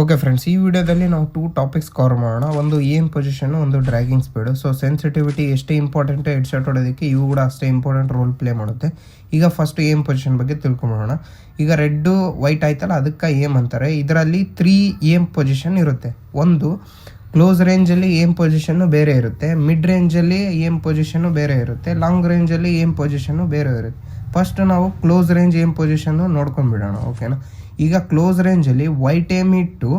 Okay friends ಈ ವಿಡಿಯೋದಲ್ಲಿ ನಾವು ಟೂ ಟಾಪಿಕ್ಸ್ ಕವರ್ ಮಾಡೋಣ. ಒಂದು ಏಮ್ ಪೊಸಿಷನ್ ಒಂದು ಡ್ರ್ಯಾಗಿಂಗ್ ಸ್ಪೀಡು ಸೊ ಸೆನ್ಸಿಟಿವಿಟಿ ಎಷ್ಟೇ ಇಂಪಾರ್ಟೆಂಟ್ ಹೆಡ್ ಶಾಟ್ ಹೊಡೋದಕ್ಕೆ ಇವು ಕೂಡ ಅಷ್ಟೇ ಇಂಪಾರ್ಟೆಂಟ್ ರೋಲ್ ಪ್ಲೇ ಮಾಡುತ್ತೆ. ಈಗ ಫಸ್ಟ್ ಏಮ್ ಪೊಸಿಷನ್ ಬಗ್ಗೆ ತಿಳ್ಕೊಂಬೋಣ ಈಗ ರೆಡ್ಡು ವೈಟ್ ಆಯ್ತಲ್ಲ, ಅದಕ್ಕೆ ಏಮ್ ಅಂತಾರೆ. ಇದರಲ್ಲಿ ತ್ರೀ ಏಮ್ ಪೊಸಿಷನ್ ಇರುತ್ತೆ. ಒಂದು ಕ್ಲೋಸ್ ರೇಂಜಲ್ಲಿ ಏಮ್ ಪೊಸಿಷನ್ನು ಬೇರೆ ಇರುತ್ತೆ. ಮಿಡ್ ರೇಂಜಲ್ಲಿ ಏಮ್ ಪೊಸಿಷನ್ನು ಬೇರೆ ಇರುತ್ತೆ. ಲಾಂಗ್ ರೇಂಜಲ್ಲಿ ಏಮ್ ಪೊಸಿಷನ್ನು ಬೇರೆ ಇರುತ್ತೆ. ಫಸ್ಟ್ ನಾವು ಕ್ಲೋಸ್ ರೇಂಜ್ ಏನು ಪೊಸಿಷನ್ನು ನೋಡ್ಕೊಂಡ್ಬಿಡೋಣ ಓಕೆನಾ ಈಗ ಕ್ಲೋಸ್ ರೇಂಜಲ್ಲಿ ವೈಟ್ ಏಮ್ ಇಟ್ಟು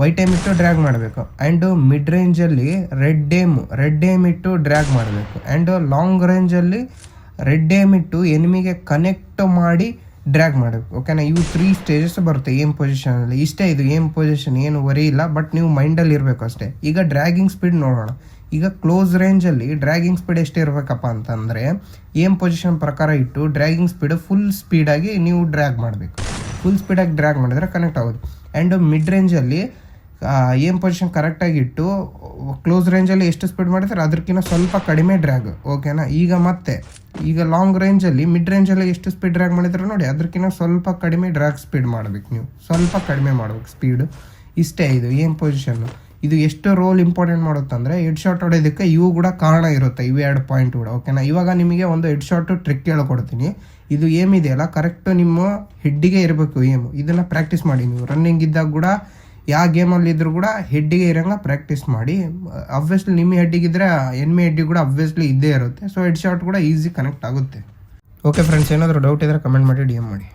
ವೈಟ್ ಏಮ್ ಇಟ್ಟು ಡ್ರ್ಯಾಗ್ ಮಾಡಬೇಕು. ಆ್ಯಂಡ್ ಮಿಡ್ ರೇಂಜಲ್ಲಿ ರೆಡ್ ಏಮ್ ರೆಡ್ ಏಮ್ ಇಟ್ಟು ಡ್ರ್ಯಾಗ್ ಮಾಡಬೇಕು. ಆ್ಯಂಡ್ ಲಾಂಗ್ ರೇಂಜಲ್ಲಿ ರೆಡ್ ಏಮ್ ಇಟ್ಟು ಎನಿಮಿಗೆ ಕನೆಕ್ಟ್ ಮಾಡಿ ಡ್ರ್ಯಾಗ್ ಮಾಡಬೇಕು ಓಕೆನಾ ಇವು ತ್ರೀ ಸ್ಟೇಜಸ್ ಬರುತ್ತೆ ಏಮ್ ಪೊಸಿಷನಲ್ಲಿ ಇಷ್ಟೇ ಇದು ಏಮ್ ಪೊಸಿಷನ್ ಏನು ವರಿ ಇಲ್ಲ ಬಟ್ ನೀವು ಮೈಂಡಲ್ಲಿ ಇರಬೇಕು ಅಷ್ಟೇ. ಈಗ ಡ್ರ್ಯಾಗಿಂಗ್ ಸ್ಪೀಡ್ ನೋಡೋಣ. ಈಗ ಕ್ಲೋಸ್ ರೇಂಜಲ್ಲಿ ಡ್ರ್ಯಾಗಿಂಗ್ ಸ್ಪೀಡ್ ಎಷ್ಟು ಇರಬೇಕಪ್ಪ ಅಂತಂದರೆ ಏಮ್ ಪೊಸಿಷನ್ ಪ್ರಕಾರ ಇಟ್ಟು ಡ್ರ್ಯಾಗಿಂಗ್ ಸ್ಪೀಡ್ ಫುಲ್ ಸ್ಪೀಡಾಗಿ ನೀವು ಡ್ರ್ಯಾಗ್ ಮಾಡಬೇಕು. ಫುಲ್ ಸ್ಪೀಡಾಗಿ ಡ್ರ್ಯಾಗ್ ಮಾಡಿದ್ರೆ ಕನೆಕ್ಟ್ ಆಗೋದು. ಆ್ಯಂಡ್ ಮಿಡ್ ರೇಂಜಲ್ಲಿ ಏಮ್ ಪೊಸಿಷನ್ ಕರೆಕ್ಟಾಗಿ ಇಟ್ಟು ಕ್ಲೋಸ್ ರೇಂಜಲ್ಲಿ ಎಷ್ಟು ಸ್ಪೀಡ್ ಮಾಡಿದ್ರೆ ಅದಕ್ಕಿಂತ ಸ್ವಲ್ಪ ಕಡಿಮೆ ಡ್ರ್ಯಾಗ್ ಓಕೆನಾ ಈಗ ಮತ್ತೆ, ಈಗ ಲಾಂಗ್ ರೇಂಜಲ್ಲಿ ಮಿಡ್ ರೇಂಜಲ್ಲಿ ಎಷ್ಟು ಸ್ಪೀಡ್ ಡ್ರ್ಯಾಗ್ ಮಾಡಿದ್ರೆ ನೋಡಿ ಅದಕ್ಕಿಂತ ಸ್ವಲ್ಪ ಕಡಿಮೆ ಡ್ರ್ಯಾಗ್ ಸ್ಪೀಡ್ ಮಾಡಬೇಕು ನೀವು. ಸ್ವಲ್ಪ ಕಡಿಮೆ ಮಾಡಬೇಕು ಸ್ಪೀಡು ಇಷ್ಟೇ ಇದು ಏಮ್ ಪೊಸಿಷನ್ನು ಇದು ಎಷ್ಟು ರೋಲ್ ಇಂಪಾರ್ಟೆಂಟ್ ಮಾಡುತ್ತಂದರೆ ಹೆಡ್ ಶಾಟ್ ಹೊಡೆಯೋದಕ್ಕೆ ಇವು ಕೂಡ ಕಾರಣ ಇರುತ್ತೆ, ಇವು ಎರಡು ಪಾಯಿಂಟ್ ಕೂಡ ಓಕೆನಾ ಇವಾಗ ನಿಮಗೆ ಒಂದು ಹೆಡ್ ಶಾಟು ಟ್ರಿಕ್ ಹೇಳ್ಕೊಡ್ತೀನಿ. ಇದು ಏಮಿದೆಯಲ್ಲ ಕರೆಕ್ಟು ನಿಮ್ಮ ಹೆಡ್ಡಿಗೆ ಇರಬೇಕು ಏಮು ಇದನ್ನು ಪ್ರಾಕ್ಟೀಸ್ ಮಾಡಿ ನೀವು. ರನ್ನಿಂಗ್ ಇದ್ದಾಗ ಕೂಡ ಯಾವ ಗೇಮಲ್ಲಿ ಇದ್ರೂ ಕೂಡ ಹೆಡ್ಡಿಗೆ ಇರೋಂಗೆ ಪ್ರಾಕ್ಟೀಸ್ ಮಾಡಿ. ಅಬ್ವಿಯಸ್ಲಿ ನಿಮ್ಮ ಹೆಡ್ಡಿಗಿದ್ರೆ ಎನ್ಮಿ ಹೆಡ್ಡಿ ಕೂಡ ಅಬ್ವಿಯಸ್ಲಿ ಇದ್ದೇ ಇರುತ್ತೆ. ಸೊ ಹೆಡ್ ಶಾಟ್ ಕೂಡ ಈಸಿ ಕನೆಕ್ಟ್ ಆಗುತ್ತೆ. ಓಕೆ ಫ್ರೆಂಡ್ಸ್ ಏನಾದರೂ ಡೌಟ್ ಇದ್ದರೆ ಕಮೆಂಟ್ ಮಾಡಿ ಡಿ ಎಂ ಮಾಡಿ.